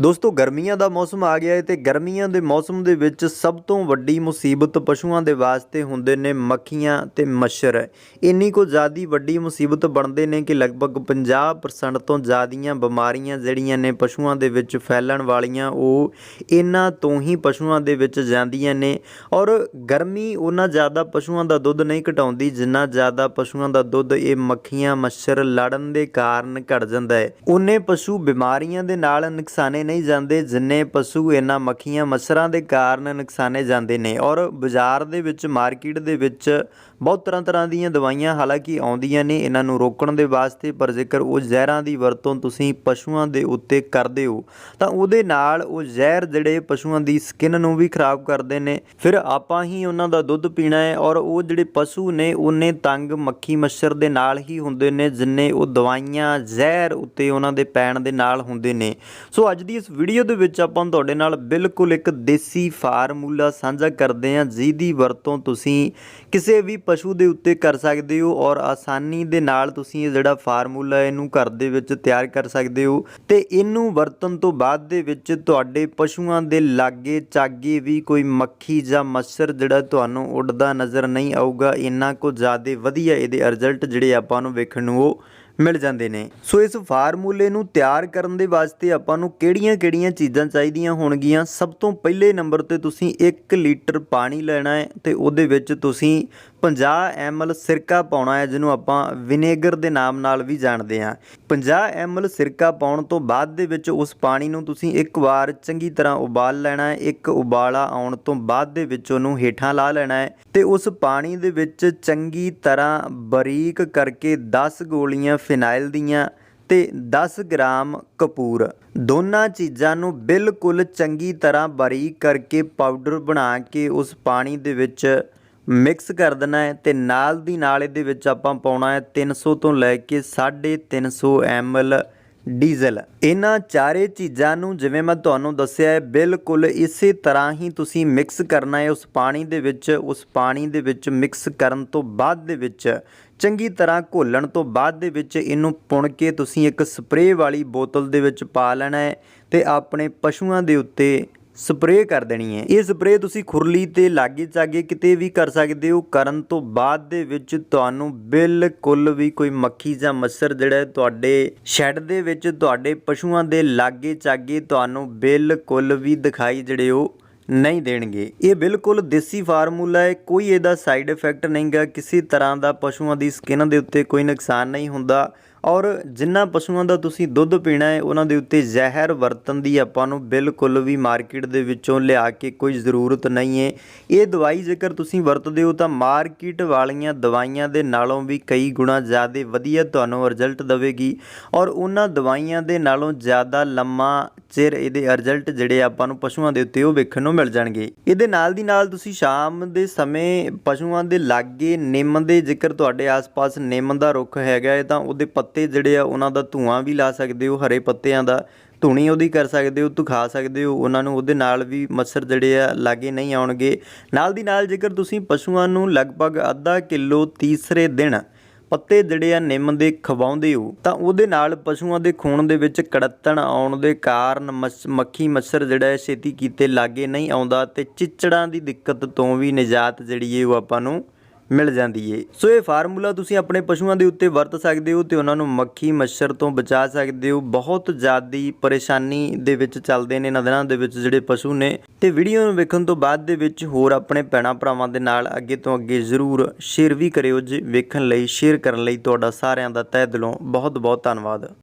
ਦੋਸਤੋ, ਗਰਮੀਆਂ ਦਾ ਮੌਸਮ ਆ ਗਿਆ ਹੈ ਤੇ ਗਰਮੀਆਂ ਦੇ ਮੌਸਮ ਦੇ ਵਿੱਚ ਸਭ ਤੋਂ ਵੱਡੀ ਮੁਸੀਬਤ ਪਸ਼ੂਆਂ ਦੇ ਵਾਸਤੇ ਹੁੰਦੇ ਨੇ ਮੱਖੀਆਂ ਤੇ ਮੱਛਰ। ਇੰਨੀ ਕੋ ਜ਼ਿਆਦੀ ਵੱਡੀ ਮੁਸੀਬਤ ਬਣਦੇ ਨੇ ਕਿ ਲਗਭਗ 50% ਤੋਂ ਜ਼ਿਆਦੀਆਂ ਬਿਮਾਰੀਆਂ ਜਿਹੜੀਆਂ ਨੇ ਪਸ਼ੂਆਂ ਦੇ ਵਿੱਚ ਫੈਲਣ ਵਾਲੀਆਂ, ਉਹ ਇਹਨਾਂ ਤੋਂ ਹੀ ਪਸ਼ੂਆਂ ਦੇ ਵਿੱਚ ਜਾਂਦੀਆਂ ਨੇ। ਔਰ ਗਰਮੀ ਉਹਨਾਂ ਜ਼ਿਆਦਾ ਪਸ਼ੂਆਂ ਦਾ ਦੁੱਧ ਨਹੀਂ ਘਟਾਉਂਦੀ, ਜਿੰਨਾ ਜ਼ਿਆਦਾ ਪਸ਼ੂਆਂ ਦਾ ਦੁੱਧ ਇਹ ਮੱਖੀਆਂ, ਮੱਛਰ ਲੜਨ ਦੇ ਕਾਰਨ ਘਟ ਜਾਂਦਾ ਹੈ। ਉਹਨੇ ਪਸ਼ੂ ਬਿਮਾਰੀਆਂ ਦੇ ਨਾਲ ਨੁਕਸਾਨੇ ਨਹੀਂ ਜਾਂਦੇ, ਜਿੰਨੇ ਪਸ਼ੂ ਇਹਨਾਂ ਮੱਖੀਆਂ ਮੱਛਰਾਂ ਦੇ ਕਾਰਨ ਨੁਕਸਾਨੇ ਜਾਂਦੇ ਨੇ। ਔਰ ਬਾਜ਼ਾਰ ਦੇ ਵਿੱਚ, ਮਾਰਕੀਟ ਦੇ ਵਿੱਚ ਬਹੁਤ ਤਰ੍ਹਾਂ ਤਰ੍ਹਾਂ ਦੀਆਂ ਦਵਾਈਆਂ ਹਾਲਾਂਕਿ ਆਉਂਦੀਆਂ ਨੇ, ਇਹਨਾਂ ਨੂੰ ਰੋਕਣ ਦੇ ਵਾਸਤੇ, ਪਰ ਜੇਕਰ ਉਹ ਜ਼ਹਿਰਾਂ ਦੀ ਵਰਤੋਂ ਤੁਸੀਂ ਪਸ਼ੂਆਂ ਦੇ ਉੱਤੇ ਕਰਦੇ ਹੋ, ਤਾਂ ਉਹਦੇ ਨਾਲ ਉਹ ਜ਼ਹਿਰ ਜਿਹੜੇ ਪਸ਼ੂਆਂ ਦੀ ਸਕਿਨ ਨੂੰ ਵੀ ਖਰਾਬ ਕਰਦੇ ਨੇ। ਫਿਰ ਆਪਾਂ ਹੀ ਉਹਨਾਂ ਦਾ ਦੁੱਧ ਪੀਣਾ ਹੈ ਔਰ ਉਹ ਜਿਹੜੇ ਪਸ਼ੂ ਨੇ, ਉਹਨੇ ਤੰਗ ਮੱਖੀ ਮੱਛਰ ਦੇ ਨਾਲ ਹੀ ਹੁੰਦੇ ਨੇ, ਜਿੰਨੇ ਉਹ ਦਵਾਈਆਂ ਜ਼ਹਿਰ ਉੱਤੇ ਉਹਨਾਂ ਦੇ ਪੈਣ ਦੇ ਨਾਲ ਹੁੰਦੇ ਨੇ। ਸੋ ਅੱਜ ਦੀ ਇਸ ਵੀਡੀਓ ਦੇ ਵਿੱਚ ਆਪਾਂ ਤੁਹਾਡੇ ਨਾਲ ਬਿਲਕੁਲ ਇੱਕ ਦੇਸੀ ਫਾਰਮੂਲਾ ਸਾਂਝਾ ਕਰਦੇ ਹਾਂ, ਜਿਹਦੀ ਵਰਤੋਂ ਤੁਸੀਂ ਕਿਸੇ ਵੀ ਪਸ਼ੂ ਦੇ ਉੱਤੇ ਕਰ ਸਕਦੇ ਹੋ ਔਰ ਆਸਾਨੀ ਦੇ ਨਾਲ ਤੁਸੀਂ ਇਹ ਜਿਹੜਾ ਫਾਰਮੂਲਾ ਇਹਨੂੰ ਘਰ ਦੇ ਵਿੱਚ ਤਿਆਰ ਕਰ ਸਕਦੇ ਹੋ। ਤੇ ਇਹਨੂੰ ਵਰਤਣ ਤੋਂ ਬਾਅਦ ਦੇ ਵਿੱਚ ਤੁਹਾਡੇ ਪਸ਼ੂਆਂ ਦੇ ਲਾਗੇ ਚਾਗੇ ਵੀ ਕੋਈ ਮੱਖੀ ਜਾਂ ਮੱਛਰ ਜਿਹੜਾ ਤੁਹਾਨੂੰ ਉੱਡਦਾ ਨਜ਼ਰ ਨਹੀਂ ਆਊਗਾ। ਇੰਨਾ ਕੋ ਜ਼ਿਆਦਾ ਵਧੀਆ ਇਹਦੇ ਰਿਜ਼ਲਟ ਜਿਹੜੇ ਆਪਾਂ ਨੂੰ ਵੇਖਣ ਨੂੰ ਉਹ ਮਿਲ ਜਾਂਦੇ ਨੇ। ਸੋ ਇਸ ਫਾਰਮੂਲੇ ਨੂੰ ਤਿਆਰ ਕਰਨ ਦੇ ਵਾਸਤੇ ਆਪਾਂ ਨੂੰ ਕਿਹੜੀਆਂ-ਕਿਹੜੀਆਂ ਚੀਜ਼ਾਂ ਚਾਹੀਦੀਆਂ ਹੋਣਗੀਆਂ? ਸਭ ਤੋਂ ਪਹਿਲੇ ਨੰਬਰ ਤੇ ਤੁਸੀਂ 1 ਲੀਟਰ ਪਾਣੀ ਲੈਣਾ ਹੈ ਤੇ ਉਹਦੇ ਵਿੱਚ ਤੁਸੀਂ 50 ml ਸਿਰਕਾ ਪਾਉਣਾ ਹੈ, ਜਿਹਨੂੰ ਆਪਾਂ ਵਿਨੇਗਰ ਦੇ ਨਾਮ ਨਾਲ ਵੀ ਜਾਣਦੇ ਹਾਂ। 50 ml ਸਿਰਕਾ ਪਾਉਣ ਤੋਂ ਬਾਅਦ ਦੇ ਵਿੱਚ ਉਸ ਪਾਣੀ ਨੂੰ ਤੁਸੀਂ ਇੱਕ ਵਾਰ ਚੰਗੀ ਤਰ੍ਹਾਂ ਉਬਾਲ ਲੈਣਾ ਹੈ, ਇੱਕ ਉਬਾਲਾ ਆਉਣ ਤੋਂ ਬਾਅਦ ਦੇ ਵਿੱਚ ਉਹਨੂੰ ਹੇਠਾਂ ਲਾ ਲੈਣਾ ਹੈ ਤੇ ਉਸ ਪਾਣੀ ਦੇ ਵਿੱਚ ਚੰਗੀ ਤਰ੍ਹਾਂ ਬਰੀਕ ਕਰਕੇ 10 ਗੋਲੀਆਂ ਫਿਨਾਈਲ ਦੀਆਂ ਤੇ 10 ਗ੍ਰਾਮ ਕਪੂਰ। ਦੋਨਾਂ ਚੀਜ਼ਾਂ ਨੂੰ ਬਿਲਕੁਲ ਚੰਗੀ ਤਰ੍ਹਾਂ ਬਾਰੀਕ ਕਰਕੇ ਪਾਊਡਰ ਬਣਾ ਕੇ ਉਸ ਪਾਣੀ ਦੇ ਵਿੱਚ ਮਿਕਸ ਕਰ ਦੇਣਾ ਹੈ ਤੇ ਨਾਲ ਦੀ ਨਾਲ ਇਹਦੇ ਵਿੱਚ ਆਪਾਂ ਪਾਉਣਾ ਹੈ 300 ਤੋਂ ਲੈ ਕੇ 350 ml ਡੀਜ਼ਲ। ਇਹਨਾਂ ਚਾਰੇ ਚੀਜ਼ਾਂ ਨੂੰ ਜਿਵੇਂ ਮੈਂ ਤੁਹਾਨੂੰ ਦੱਸਿਆ ਹੈ, ਬਿਲਕੁਲ ਇਸੇ ਤਰ੍ਹਾਂ ਹੀ ਤੁਸੀਂ ਮਿਕਸ ਕਰਨਾ ਹੈ ਉਸ ਪਾਣੀ ਦੇ ਵਿੱਚ। ਉਸ ਪਾਣੀ ਦੇ ਵਿੱਚ ਮਿਕਸ ਕਰਨ ਤੋਂ ਬਾਅਦ ਦੇ ਵਿੱਚ, ਚੰਗੀ ਤਰ੍ਹਾਂ ਘੋਲਣ ਤੋਂ ਬਾਅਦ ਦੇ ਵਿੱਚ ਇਹਨੂੰ ਪੁਣ ਕੇ ਤੁਸੀਂ ਇੱਕ ਸਪਰੇਅ ਵਾਲੀ ਬੋਤਲ ਦੇ ਵਿੱਚ ਪਾ ਲੈਣਾ ਹੈ ਤੇ ਆਪਣੇ ਪਸ਼ੂਆਂ ਦੇ ਉੱਤੇ ਸਪਰੇਅ ਕਰ ਦੇਣੀ ਹੈ। ਇਹ ਸਪਰੇਅ ਤੁਸੀਂ ਖੁਰਲੀ ਤੇ ਲਾਗੇ ਚਾਗੇ ਕਿਤੇ ਵੀ ਕਰ ਸਕਦੇ ਹੋ। ਕਰਨ ਤੋਂ ਬਾਅਦ ਦੇ ਵਿੱਚ ਤੁਹਾਨੂੰ ਬਿਲਕੁਲ ਵੀ ਕੋਈ ਮੱਖੀ ਜਾਂ ਮੱਛਰ ਜਿਹੜਾ ਤੁਹਾਡੇ ਸ਼ੈੱਡ ਦੇ ਵਿੱਚ, ਤੁਹਾਡੇ ਪਸ਼ੂਆਂ ਦੇ ਲਾਗੇ ਚਾਗੇ ਤੁਹਾਨੂੰ ਬਿਲਕੁਲ ਵੀ ਦਿਖਾਈ ਜਿਹੜੇ ਉਹ ਨਹੀਂ ਦੇਣਗੇ। ਇਹ ਬਿਲਕੁਲ ਦੇਸੀ ਫਾਰਮੂਲਾ ਹੈ। ਕੋਈ ਇਹਦਾ ਸਾਈਡ ਇਫੈਕਟ ਨਹੀਂਗਾ। ਕਿਸੇ ਤਰ੍ਹਾਂ ਦਾ ਪਸ਼ੂਆਂ ਦੀ ਸਕਿਨ ਦੇ ਉੱਤੇ ਕੋਈ ਨੁਕਸਾਨ ਨਹੀਂ ਹੁੰਦਾ। ਔਰ ਜਿੰਨਾ ਪਸ਼ੂਆਂ ਦਾ ਤੁਸੀਂ ਦੁੱਧ ਪੀਣਾ ਹੈ, ਉਹਨਾਂ ਦੇ ਉੱਤੇ ਜ਼ਹਿਰ ਵਰਤਣ ਦੀ ਆਪਾਂ ਨੂੰ ਬਿਲਕੁਲ ਵੀ ਮਾਰਕੀਟ ਦੇ ਵਿੱਚੋਂ ਲਿਆ ਕੇ ਕੋਈ ਜ਼ਰੂਰਤ ਨਹੀਂ ਹੈ। ਇਹ ਦਵਾਈ ਜੇਕਰ ਤੁਸੀਂ ਵਰਤਦੇ ਹੋ ਤਾਂ ਮਾਰਕੀਟ ਵਾਲੀਆਂ ਦਵਾਈਆਂ ਦੇ ਨਾਲੋਂ ਵੀ ਕਈ ਗੁਣਾ ਜ਼ਿਆਦਾ ਵਧੀਆ ਤੁਹਾਨੂੰ ਰਿਜ਼ਲਟ ਦੇਵੇਗੀ। ਔਰ ਉਹਨਾਂ ਦਵਾਈਆਂ ਦੇ ਨਾਲੋਂ ਜ਼ਿਆਦਾ ਲੰਮਾ ਚਿਰ ਇਹਦੇ ਰਿਜ਼ਲਟ ਜਿਹੜੇ ਆਪਾਂ ਨੂੰ ਪਸ਼ੂਆਂ ਦੇ ਉੱਤੇ ਉਹ ਵੇਖਣ ਨੂੰ ਮਿਲ ਜਾਣਗੇ। ਇਹਦੇ ਨਾਲ ਦੀ ਨਾਲ ਤੁਸੀਂ ਸ਼ਾਮ ਦੇ ਸਮੇਂ ਪਸ਼ੂਆਂ ਦੇ ਲਾਗੇ ਨਿੰਮ ਦੇ ਜੇਕਰ ਤੁਹਾਡੇ ਆਸ-ਪਾਸ ਨਿੰਮ ਦਾ ਰੁੱਖ ਹੈਗਾ ਹੈ ਤਾਂ ਉਹਦੇ ਪੱਤੇ ਜਿਹੜੇ ਆ, ਉਹਨਾਂ ਦਾ ਧੂਆਂ ਵੀ ਲਾ ਸਕਦੇ ਹੋ, ਹਰੇ ਪੱਤਿਆਂ ਦਾ ਧੂਣੀ ਉਹਦੀ ਕਰ ਸਕਦੇ ਹੋ ਤੂੰ ਖਾ ਸਕਦੇ ਹੋ, ਉਹਨਾਂ ਨੂੰ ਉਹਦੇ ਨਾਲ ਵੀ ਮੱਛਰ ਜਿਹੜੇ ਆ, ਲਾਗੇ ਨਹੀਂ ਆਉਣਗੇ। ਨਾਲ ਦੀ ਨਾਲ ਜੇਕਰ ਤੁਸੀਂ ਪਸ਼ੂਆਂ ਨੂੰ ਲਗਭਗ ਅੱਧਾ ਕਿਲੋ ਤੀਸਰੇ ਦਿਨ ਪੱਤੇ ਜਿਹੜੇ ਆ, ਨਿੰਮ ਦੇ ਖਵਾਉਂਦੇ ਹੋ, ਤਾਂ ਉਹਦੇ ਨਾਲ ਪਸ਼ੂਆਂ ਦੇ ਖੂਨ ਦੇ ਵਿੱਚ ਕੜੱਤਣ ਆਉਣ ਦੇ ਕਾਰਨ ਮੱਛ- ਮੱਖੀ ਮੱਛਰ ਜਿਹੜਾ ਹੈ, ਛੇਤੀ ਕੀਤੇ ਲਾਗੇ ਨਹੀਂ ਆਉਂਦਾ ਤੇ ਚਿੱਚੜਾਂ ਦੀ ਦਿੱਕਤ ਤੋਂ ਵੀ ਨਿਜਾਤ ਜਿਹੜੀ ਹੈ, ਉਹ ਆਪਾਂ ਨੂੰ ਮਿਲ ਜਾਂਦੀ ਏ। ਸੋ ਇਹ ਫਾਰਮੂਲਾ ਤੁਸੀਂ ਆਪਣੇ ਪਸ਼ੂਆਂ ਦੇ ਉੱਤੇ ਵਰਤ ਸਕਦੇ ਹੋ ਤੇ ਉਹਨਾਂ ਨੂੰ ਮੱਖੀ, ਮੱਛਰ ਤੋਂ ਬਚਾ ਸਕਦੇ ਹੋ। ਬਹੁਤ ਜ਼ਿਆਦੀ ਪਰੇਸ਼ਾਨੀ ਦੇ ਵਿੱਚ ਚੱਲਦੇ ਨੇ, ਇਹਨਾਂ ਦਿਨਾਂ ਦੇ ਵਿੱਚ ਜਿਹੜੇ ਪਸ਼ੂ ਨੇ। ਤੇ ਵੀਡੀਓ ਨੂੰ ਵੇਖਣ ਤੋਂ ਬਾਅਦ ਦੇ ਵਿੱਚ ਹੋਰ ਆਪਣੇ ਭੈਣਾਂ ਭਰਾਵਾਂ ਦੇ ਨਾਲ ਅੱਗੇ ਤੋਂ ਅੱਗੇ ਜ਼ਰੂਰ ਸ਼ੇਅਰ ਵੀ ਕਰਿਓ ਜੀ ਵੇਖਣ ਲਈ ਸ਼ੇਅਰ ਕਰਨ ਲਈ ਤੁਹਾਡਾ ਸਾਰਿਆਂ ਦਾ ਤਹਿ ਦਿਲੋਂ ਬਹੁਤ ਬਹੁਤ ਧੰਨਵਾਦ।